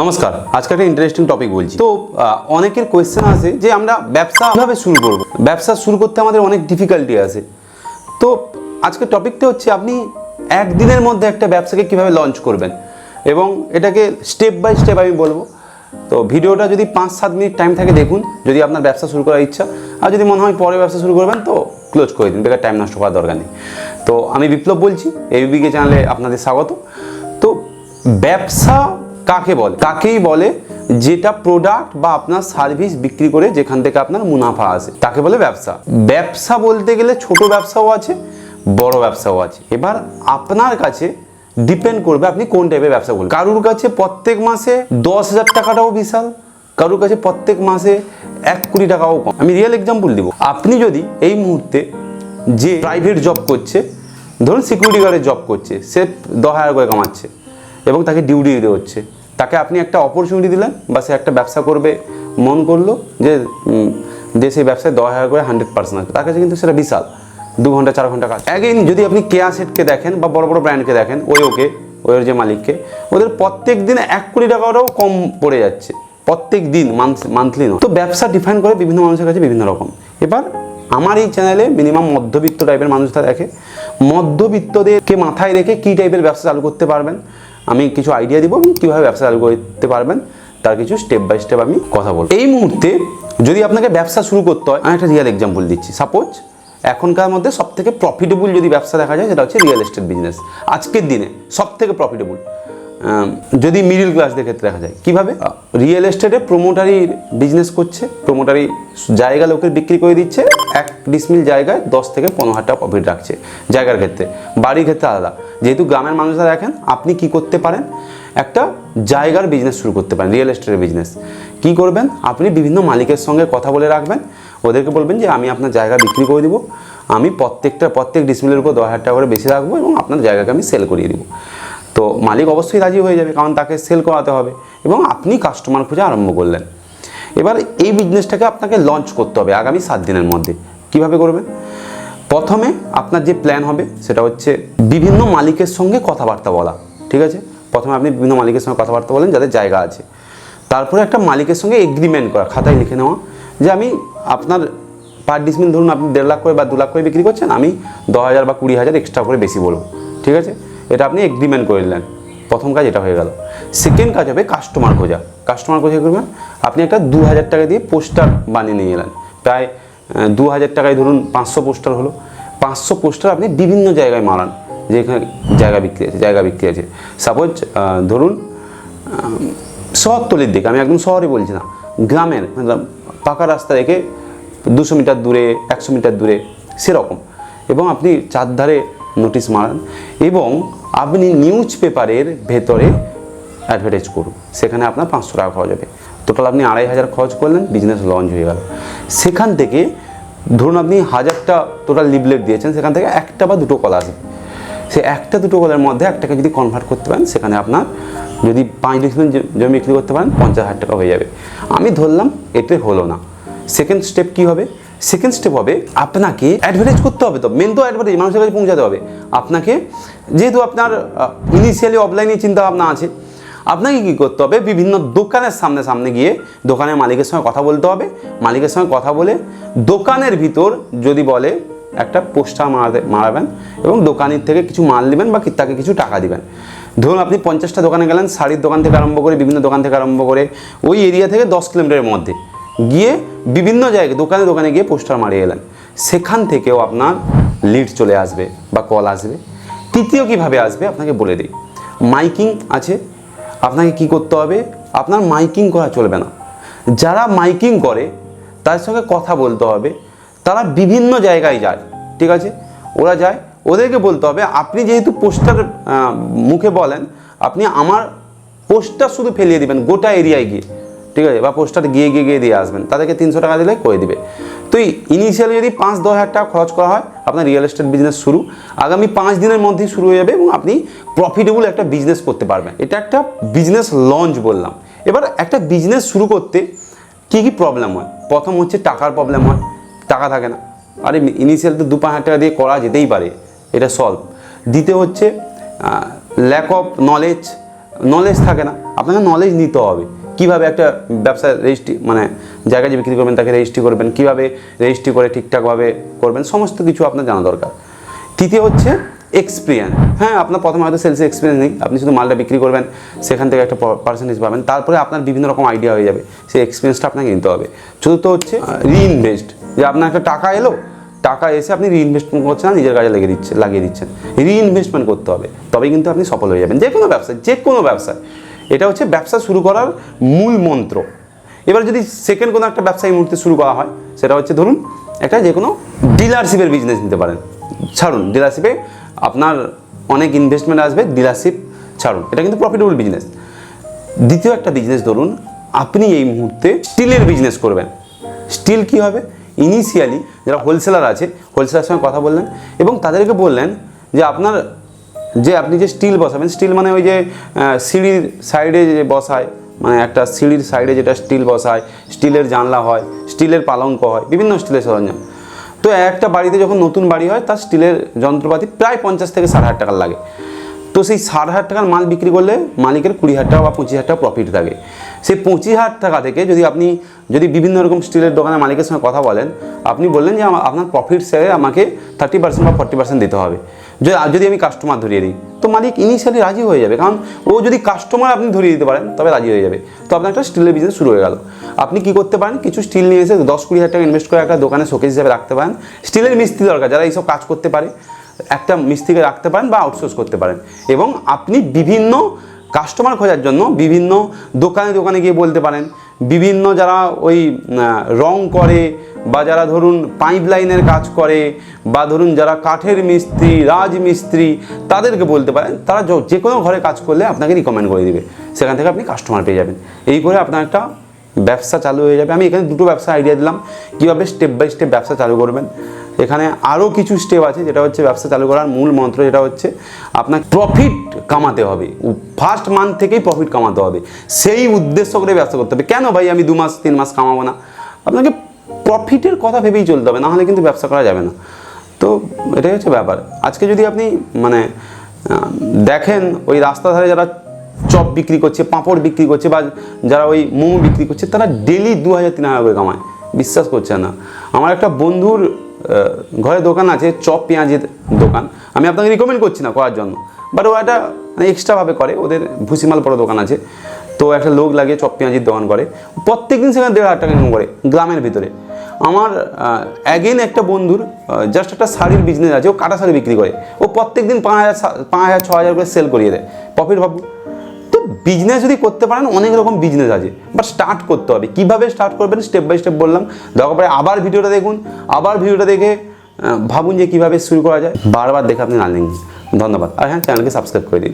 নমস্কার, আজকে একটা ইন্টারেস্টিং টপিক বলছি। তো অনেকের কোয়েশ্চেন আছে যে আমরা ব্যবসা কীভাবে শুরু করব? ব্যবসা শুরু করতে আমাদের অনেক ডিফিকাল্টি আছে তো আজকের টপিকটা হচ্ছে আপনি একদিনের মধ্যে একটা ব্যবসাকে কীভাবে লঞ্চ করবেন? এবং এটাকে স্টেপ বাই স্টেপ আমি বলব। তো, ভিডিওটা যদি পাঁচ সাত মিনিট টাইম থাকে, দেখুন, যদি আপনার ব্যবসা শুরু করার ইচ্ছা। আর যদি মনে হয় পরে ব্যবসা শুরু করবেন, তো ক্লোজ করে দিন, বেকার টাইম নষ্ট করার দরকার নেই। তো, আমি বিপ্লব বলছি এবিবিকে চ্যানেলে আপনাদের স্বাগত। তো, ব্যবসা কাকে বলে? কাকেই বলে যেটা প্রোডাক্ট বা আপনার সার্ভিস বিক্রি করে যেখান থেকে আপনার মুনাফা আসে। তাকে বলে? ব্যবসা। ব্যবসা বলতে গেলে ছোট ব্যবসাও আছে, বড় ব্যবসাও আছে। এবার আপনার কাছে ডিপেন্ড করবে আপনি কোন টাইপের ব্যবসা করবেন। কারুর কাছে প্রত্যেক মাসে দশ হাজার টাকাটাও বিশাল, কারুর কাছে প্রত্যেক মাসে এক কোটি টাকাও কম। আমি রিয়েল এক্সাম্পল দিব। আপনি যদি এই মুহূর্তে যে প্রাইভেট জব করছে, ধরুন সিকিউরিটি গার্ডের জব করছে, সে দশ হাজার করে কামাচ্ছে এবং তাকে ডিউটি দিতে হচ্ছে তাকে আপনি একটা অপরচুনিটি দিলেন, বা সে একটা ব্যবসা করবে, মন করল যে যে সেই ব্যবসায় দশ হাজার করে হান্ড্রেড পার্সেন্ট তার কাছে কিন্তু সেটা বিশাল। দু ঘণ্টা, চার ঘণ্টা কাজ। অ্যাগেইন যদি আপনি কেয়া সেটকে দেখেন, বা বড় বড় ব্র্যান্ডকে দেখেন ওই ওকে ওয়ের যে মালিককে, ওদের প্রত্যেক দিন এক কোটি টাকাটাও কম পড়ে যাচ্ছে। প্রত্যেক দিন মান্থ মান্থলি নয়। তো ব্যবসা ডিফাইন করে বিভিন্ন মানুষের কাছে বিভিন্ন রকম। এবার, আমার এই চ্যানেলে মিনিমাম মধ্যবিত্ত টাইপের মানুষরা দেখে মধ্যবিত্তদেরকে মাথায় রেখে কী টাইপের ব্যবসা চালু করতে পারবেন আমি কিছু আইডিয়া দিব এবং কীভাবে ব্যবসা চালু করতে পারবেন, তার কিছু স্টেপ বাই স্টেপ আমি কথা বলব। এই মুহূর্তে যদি আপনাকে ব্যবসা শুরু করতে হয়, আমি একটা রিয়েল এক্সাম্পল দিচ্ছি। সাপোজ এখনকার মধ্যে সব থেকে প্রফিটেবল যদি ব্যবসা দেখা যায়, সেটা হচ্ছে রিয়েল এস্টেট বিজনেস আজকের দিনে সব থেকে প্রফিটেবল যদি মিডিল ক্লাসদের ক্ষেত্রে দেখা যায় কীভাবে? রিয়েল এস্টেটে প্রোমোটারির বিজনেস করছে প্রোমোটারি জায়গা লোকের বিক্রি করে দিচ্ছে এক ডিসমিল জায়গায় দশ থেকে পনেরো হাজার টাকা প্রফিট রাখছে জায়গার ক্ষেত্রে। বাড়ির ক্ষেত্রে আলাদা। যেহেতু গ্রামের মানুষরা দেখেন আপনি কি করতে পারেন? একটা জায়গার বিজনেস শুরু করতে পারেন রিয়েল এস্টেটের বিজনেস কি করবেন? আপনি বিভিন্ন মালিকের সঙ্গে কথা বলে রাখবেন। ওদেরকে বলবেন যে আমি আপনার জায়গা বিক্রি করে দিব। আমি প্রত্যেকটা প্রত্যেক ডিসমিলের উপর দশ হাজার টাকা করে বেশি রাখব এবং আপনার জায়গাকে আমি সেল করিয়ে দিব। তো মালিক অবশ্যই রাজি হয়ে যাবে, কারণ তাকে সেল করাতে হবে এবং আপনি কাস্টমার খোঁজা আরম্ভ করলেন। এবার এই বিজনেসটাকে আপনাকে লঞ্চ করতে হবে আগামী সাত দিনের মধ্যে। কীভাবে করবেন? প্রথমে আপনার যে প্ল্যান হবে সেটা হচ্ছে বিভিন্ন মালিকের সঙ্গে কথাবার্তা বলা, ঠিক আছে? প্রথমে আপনি বিভিন্ন মালিকের সঙ্গে কথাবার্তা বলেন যাদের জায়গা আছে। তারপরে একটা মালিকের সঙ্গে এগ্রিমেন্ট করা, খাতায় লিখে নেওয়া, যে আমি আপনার পার ডিসমিল ধরুন আপনি দেড় লাখ করে বা দু লাখ করে বিক্রি করছেন, আমি দশ হাজার বা কুড়ি হাজার এক্সট্রা করে বেশি বলব, ঠিক আছে? এটা আপনি এগ্রিমেন্ট করে নিলেন প্রথম কাজ এটা হয়ে গেল। সেকেন্ড কাজ হবে কাস্টমার খোঁজা। কাস্টমার খোঁজা করবেন? আপনি একটা দু হাজার টাকা দিয়ে পোস্টার বানিয়ে নিয়ে এলেন। প্রায় দু হাজার টাকায় ধরুন পাঁচশো পোস্টার হলো। পাঁচশো পোস্টার আপনি বিভিন্ন জায়গায় মারান। যেখানে জায়গা বিক্রি আছে, জায়গা বিক্রি আছে। সাপোজ ধরুন শহরতলির দিকে, আমি একদম শহরে বলছি না, গ্রামের মতলব পাকা রাস্তা রেখে দুশো মিটার দূরে, একশো মিটার দূরে, সেরকম। এবং আপনি চারধারে নোটিশ মারান এবং আপনি নিউজ পেপারের ভেতরে অ্যাডভার্টাইজ করুন। সেখানে আপনার পাঁচশো টাকা খরচ হবে। টোটাল আপনি আড়াই হাজার খরচ করলেন বিজনেস লঞ্চ হয়ে গেল। সেখান থেকে ধরুন আপনি হাজারটা টোটাল লিবলেট দিয়েছেন, সেখান থেকে একটা বা দুটো কল আসবে। সে একটা, দুটো কলের মধ্যে একটাকে যদি কনভার্ট করতে পারেন, সেখানে আপনার যদি পাঁচ ডিসমিল জমি বিক্রি করতে পারেন, পঞ্চাশ হাজার টাকা হয়ে যাবে। আমি ধরলাম, এতে হলো না। সেকেন্ড স্টেপ কি হবে? সেকেন্ড স্টেপ হবে আপনাকে অ্যাডভার্টাইজ করতে হবে তো। মেন তো অ্যাডভার্টাইজ মানুষের কাছে পৌঁছাতে হবে। আপনাকে, যেহেতু আপনার ইনিশিয়ালি অফলাইনে চিন্তা ভাবনা আছে, আপনাকে কী করতে হবে? বিভিন্ন দোকানের সামনে সামনে গিয়ে দোকানের মালিকের সঙ্গে কথা বলতে হবে। মালিকের সঙ্গে কথা বলে দোকানের ভিতর যদি বলে, একটা পোস্টার মারাতে, মারাবেন এবং দোকানের থেকে কিছু মাল নেবেন বা তাকে কিছু টাকা দিবেন। ধরুন আপনি পঞ্চাশটা দোকানে গেলেন, শাড়ির দোকান থেকে আরম্ভ করে বিভিন্ন দোকান থেকে আরম্ভ করে ওই এরিয়া থেকে দশ কিলোমিটারের মধ্যে। গিয়ে বিভিন্ন জায়গায়, দোকানে দোকানে গিয়ে পোস্টার মারিয়ে এলেন। সেখান থেকেও আপনার লিড চলে আসবে বা কল আসবে। তৃতীয় কীভাবে আসবে আপনাকে বলে দিই। মাইকিং আছে। আপনাকে কি করতে হবে? আপনার মাইকিং করা চলবে না। যারা মাইকিং করে, তার সঙ্গে কথা বলতে হবে। তারা বিভিন্ন জায়গায় যায়, ঠিক আছে? ওরা যায়, ওদেরকে বলতে হবে, আপনি যেহেতু পোস্টার মুখে বলেন, আপনি আমার পোস্টার শুধু ফেলিয়ে দিবেন গোটা এরিয়ায় গিয়ে। ঠিক আছে? বা পোস্টার গিয়ে গিয়ে গিয়ে দিয়ে আসবেন। তাদেরকে তিনশো টাকা দিলে করে দিবে। তো ইনিশিয়ালি যদি পাঁচ, দশ হাজার টাকা খরচ করা হয়, আপনার রিয়েল এস্টেট বিজনেস শুরু। আগামী পাঁচ দিনের মধ্যেই শুরু হয়ে যাবে এবং আপনি প্রফিটেবল একটা বিজনেস করতে পারবেন। এটা একটা বিজনেস লঞ্চ বললাম। এবার একটা বিজনেস শুরু করতে কী কী প্রবলেম হয়? প্রথম হচ্ছে টাকার প্রবলেম হয়। টাকা থাকে না। আরে ইনিশিয়াল তো দু, পাঁচ হাজার টাকা দিয়ে করা যেতেই পারে। এটা সলভ দ্বিতীয় হচ্ছে ল্যাক অফ নলেজ নলেজ থাকে না। আপনাকে নলেজ নিতে হবে। কীভাবে একটা ব্যবসা রেজিস্ট্রি মানে জায়গায় যে বিক্রি করবেন, তাকে রেজিস্ট্রি করবেন, কীভাবে রেজিস্ট্রি করে ঠিকঠাকভাবে করবেন, সমস্ত কিছু আপনার জানা দরকার। তৃতীয় হচ্ছে এক্সপিরিয়েন্স হ্যাঁ আপনার প্রথমে হয়তো সেলসের এক্সপিরিয়েন্স নেই, আপনি শুধু মালটা বিক্রি করবেন, সেখান থেকে একটা পার্সেন্টেজ পাবেন, তারপরে আপনার বিভিন্ন রকম আইডিয়া হয়ে যাবে, সেই এক্সপিরিয়েন্সটা আপনাকে নিতে হবে। চতুর্থ হচ্ছে রিইনভেস্ট যে আপনার একটা টাকা এলো, টাকা এসে আপনি রিইনভেস্টমেন্ট করছেন না নিজের কাজে লাগিয়ে দিচ্ছেন লাগিয়ে দিচ্ছেন। রিইনভেস্টমেন্ট করতে হবে, তবেই কিন্তু আপনি সফল হয়ে যাবেন। যে কোনো ব্যবসায় যে কোনো ব্যবসায়। এটা হচ্ছে ব্যবসা শুরু করার মূল মন্ত্র। এবার যদি সেকেন্ড কোনো একটা ব্যবসা এই মুহূর্তে শুরু করা হয়, সেটা হচ্ছে ধরুন একটা যে কোনো ডিলারশিপের বিজনেস নিতে পারেন। ছাড়ুন ডিলারশিপে আপনার অনেক ইনভেস্টমেন্ট আসবে ডিলারশিপ ছাড়ুন, এটা কিন্তু প্রফিটেবল বিজনেস দ্বিতীয় একটা বিজনেস ধরুন, আপনি এই মুহূর্তে স্টিলের বিজনেস করবেন। স্টিল কি হবে? ইনিশিয়ালি যারা হোলসেলার আছে হোলসেলার সঙ্গে কথা বললেন এবং তাদেরকে বললেন যে আপনার যে আপনি যে স্টিল বসাবেন, স্টিল মানে ওই যে সিঁড়ির সাইডে যে বসায় মানে একটা সিঁড়ির সাইডে যেটা স্টিল বসায়, স্টিলের জানলা হয়, স্টিলের পালঙ্ক হয়, বিভিন্ন স্টিলের সরঞ্জাম। তো একটা বাড়িতে যখন নতুন বাড়ি হয়, তার স্টিলের যন্ত্রপাতি প্রায় পঞ্চাশ থেকে ষাট হাজার টাকার লাগে। তো সেই ষাট হাজার টাকার মাল বিক্রি করলে মালিকের কুড়ি হাজার টাকা বা পঁচিশ হাজার টাকা প্রফিট থাকে। সেই পঁচিশ হাজার টাকা থেকে যদি আপনি, যদি বিভিন্ন রকম স্টিলের দোকানের মালিকের সঙ্গে কথা বলেন, আপনি বললেন যে আপনার প্রফিট শেয়ারে আমাকে থার্টি পার্সেন্ট বা ফর্টি পার্সেন্ট দিতে হবে। যদি আমি কাস্টমার ধরিয়ে দিই, তো মালিক ইনিশিয়ালি রাজি হয়ে যাবে। কারণ ও যদি কাস্টমার আপনি ধরিয়ে দিতে পারেন, তবে রাজি হয়ে যাবে। তো আপনার একটা স্টিলের বিজনেস শুরু হয়ে গেল। আপনি কি করতে পারেন? কিছু স্টিল নিয়ে এসে দশ কুড়ি হাজার টাকা ইনভেস্ট করে একটা দোকানে শোকেস হিসাবে রাখতে পারেন। স্টিলের মিস্ত্রি দরকার, যারা এইসব কাজ করতে পারে। একটা মিস্ত্রিকে রাখতে পারেন বা আউটসোর্স করতে পারেন। এবং আপনি বিভিন্ন কাস্টমার খোঁজার জন্য বিভিন্ন দোকানে দোকানে গিয়ে বলতে পারেন। বিভিন্ন যারা ওই রং করে বা যারা ধরুন পাইপ লাইনের কাজ করে বা ধরুন যারা কাঠের মিস্ত্রি, রাজমিস্ত্রি, তাদেরকে বলতে পারেন, তারা যে কোনো ঘরে কাজ করলে আপনাকে রিকমেন্ড করে দিবে। সেখান থেকে আপনি কাস্টমার পেয়ে যাবেন। এই করে আপনার একটা ব্যবসা চালু হয়ে যাবে। আমি এখানে দুটো ব্যবসা আইডিয়া দিলাম। কীভাবে স্টেপ বাই স্টেপ ব্যবসা চালু করবেন? এখানে আরও কিছু স্টেপ আছে, যেটা হচ্ছে ব্যবসা চালু করার মূল মন্ত্র, যেটা হচ্ছে আপনার প্রফিট কামাতে হবে। ফার্স্ট মান্থ থেকেই প্রফিট কামাতে হবে। সেই উদ্দেশ্য করে ব্যবসা করতে হবে। কেন ভাই আমি দু মাস, তিন মাস কামাবো না? আপনাকে প্রফিটের কথা ভেবেই চলতে হবে, নাহলে কিন্তু ব্যবসা করা যাবে না। তো এটাই হচ্ছে ব্যাপার। আজকে যদি আপনি মানে দেখেন ওই রাস্তা ধারে যারা চপ বিক্রি করছে, পাঁপড় বিক্রি করছে বা যারা ওই মোমো বিক্রি করছে, তারা ডেলি দু হাজার তিন হাজার করে কামায়। বিশ্বাস করছে না। আমার একটা বন্ধুর ঘরে দোকান আছে, চপ পেঁয়াজের দোকান। আমি আপনাকে রিকমেন্ড করছি না করার জন্য। বাট ও একটা এক্সট্রাভাবে করে, ওদের ভুসিমাল পড়া দোকান আছে। তো একটা লোক লাগিয়ে চপ পেঁয়াজির দোকান করে। প্রত্যেক দিন সেখানে দেড় হাজার টাকা ইনকাম করে, গ্রামের ভিতরে। আমার অ্যাগেন একটা বন্ধুর জাস্ট একটা শাড়ির বিজনেস আছে, ও কাটা শাড়ি বিক্রি করে। ও প্রত্যেক দিন পাঁচ হাজার পাঁচ হাজার, ছ হাজার করে সেল করিয়ে দেয়। প্রফিট ভাবু। তো বিজনেস যদি করতে পারেন, অনেক রকম বিজনেস আছে। বাট স্টার্ট করতে হবে। কীভাবে স্টার্ট করবেন স্টেপ বাই স্টেপ বললাম। দরকার পরে আবার ভিডিওটা দেখুন, আবার ভিডিওটা দেখে ভাবুন যে কীভাবে শুরু করা যায়। বারবার দেখে আপনি আর্নিং ধন্যবাদ। আর হ্যাঁ চ্যানেলকে সাবস্ক্রাইব করে দিন।